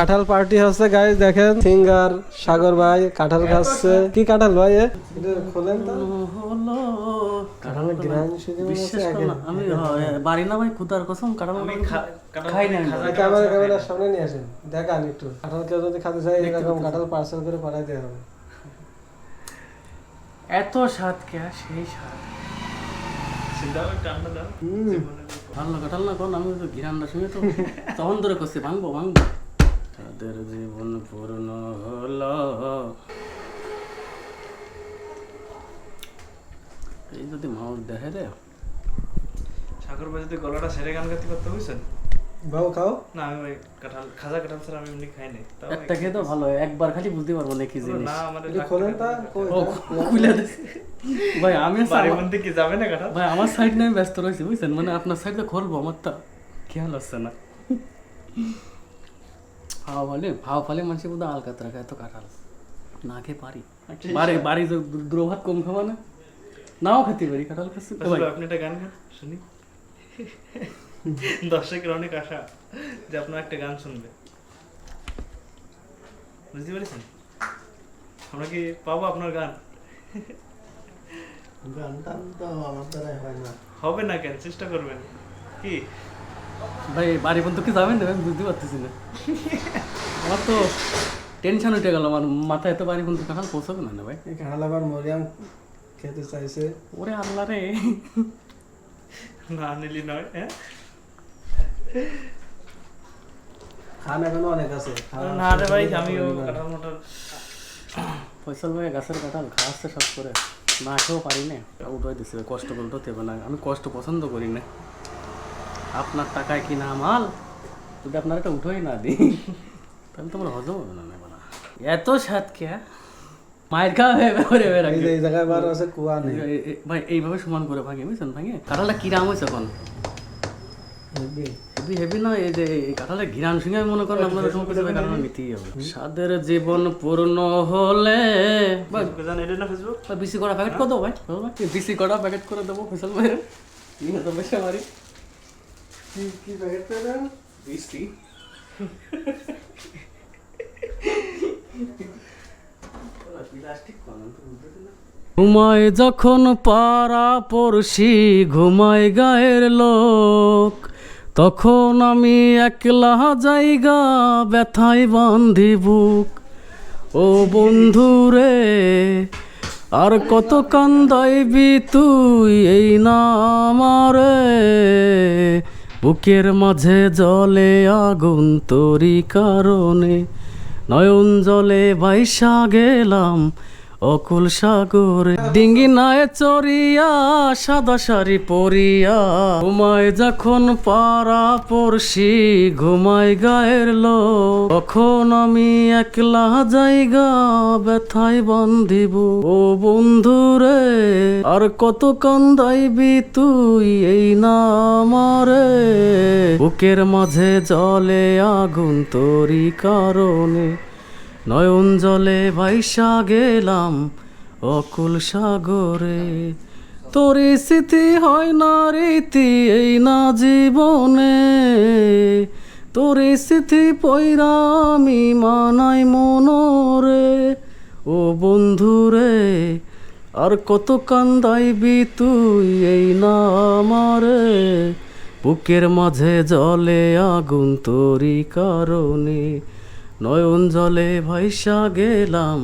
কাঁঠাল পার্টি হচ্ছে গাইস দেখেন। সিঙ্গার সাগর ভাই কাঁঠাল খাচ্ছে। কি কাঁঠাল ভাই এ? এটা খোলেন তো। হলো। কাঁঠালের গ্রান শুধু বিশ্বাস করো না, আমি বাড়ি না ভাই খুদার কসম কারণ খাই না ক্যামেরা ক্যামেরার সামনে নিয়ে আসেন। দেখান একটু। কাঁঠাল কেউ যদি খেতে চায় এরকম কাঁঠাল পার্সেল করে পাঠাই দেওয়া হবে। এত স্বাদ কে সেই স্বাদ। ভালো কাটাল না কোন? আমি তো ঘিরান্ডার সঙ্গে তো তখন ধরে করছি ভাঙবো ভাঙবো। তাদের জীবন পূর্ণ হল। এই যদি মাউস দেখে রে। সাগর ভাই যদি গলাটা সেরে গান গাইতে করতে বুঝছেন? বাবু খাও। না আমি ওই কাঁঠাল খাজা কাঁঠাল ছাড়া আমি এমনি খাই নাই। একটা খেয়ে তো ভালো একবার খালি বুঝতে পারব না কি জিনিস। না আমাদের খোলেন তা খুলে। ভাই আমি বাড়ির মধ্যে কি যাবে না কাঁঠাল? ভাই আমার সাইড নিয়ে ব্যস্ত রয়েছি বুঝছেন? মানে আপনার সাইডে খুলবো আমার তো খেয়াল আসছে না। হাওয়া ফালে হাওয়া ফালে মানুষের বোধ আলকাত রাখা এত কাঁঠাল না খেয়ে পারি বাড়ি বাড়ি যে দু- কম খাওয়া না নাও খেতে পারি কাঁঠাল খাচ্ছি আপনি একটা গান গান শুনি দর্শকের অনেক আশা যে আপনার একটা গান শুনবে বুঝতে পেরেছেন আমরা কি পাবো আপনার গান গানটা তো আমার দ্বারাই হয় না হবে না কেন চেষ্টা করবেন কি ভাই বাড়ি পর্যন্ত কি যাবেন না আমি বুঝতে পারতেছি না। আমার তো টেনশন উঠে গেল আমার মাথায় এত বাড়ি পর্যন্ত কাঁঠাল পৌঁছাবে না ভাই। এই কাঁঠাল আবার মরিয়াম খেতে চাইছে। ওরে আল্লাহ রে। না নিলি নয় হ্যাঁ? খান এখনও অনেক আছে। না রে ভাই আমিও কাঁঠাল ফয়সাল ভাই গাছের কাঁঠাল খাওয়াচ্ছে সব করে। না খেয়েও পারি না। উঠাই দিচ্ছে কষ্ট না। আমি কষ্ট পছন্দ করি না। আপনার টাকায় কিনা মাল? যদি আপনার এটা উঠোই না দিই তাহলে তোমার হজম হবে না না। এত স্বাদ কে মায়ের খাওয়া হয়ে এই জায়গায় বার আছে কুয়া নেই। ভাই এইভাবে সমান করে ভাঙে বুঝছেন? ভাঙে। কাঁঠালটা কিরাম হয়েছে এখন। হেভি। হেভি না এই যে কাঁঠালের ঘিরান সঙ্গে আমি মনে করেন আপনাদের সময় কিছু কাঁঠাল নিতেই হবে। স্বাদের জীবন পূর্ণ হলে বিসি করা প্যাকেট করে দেবো ভাই। বিসি করা প্যাকেট করে দেবো ফসল ভাই হাজার পয়সা মারি। কি ঘুমায় যখন পাড়া পড়শি ঘুমায় গায়ের লোক। তখন আমি একলা জায়গা ব্যথায় বান্ধি বুক। ও বন্ধু রে আর কত কান্দাইবি তুই? এই না আমারে। বুকের মাঝে জলে আগুন তোরি কারণে নয়ন জলে বাইশা গেলাম। অকুল সাগরে ডিঙ্গি নায় চরিয়া সাদা শাড়ি পরিয়া ঘুমায় যখন পাড়া পড়শি ঘুমায় গায়ের লোক। তখন আমি একলা জায়গা ব্যথায় বান্ধিব। ও বন্ধু রে আর কত কান্দাইবি তুই এই না আমারে বুকের মাঝে জলে আগুন তোরি কারণে নয়ন জলে ভাইসা গেলাম অকুল সাগরে। তোর স্মৃতি হয় না রীতি এই না জীবনে। তোর স্মৃতি পৈরা আমি মানাই মনরে। ও বন্ধুরে আর কত কান্দাইবি তুই এই না আমারে? বুকের মাঝে জলে আগুন তোরি কারণে নয়ন জলে ভাইসা গেলাম।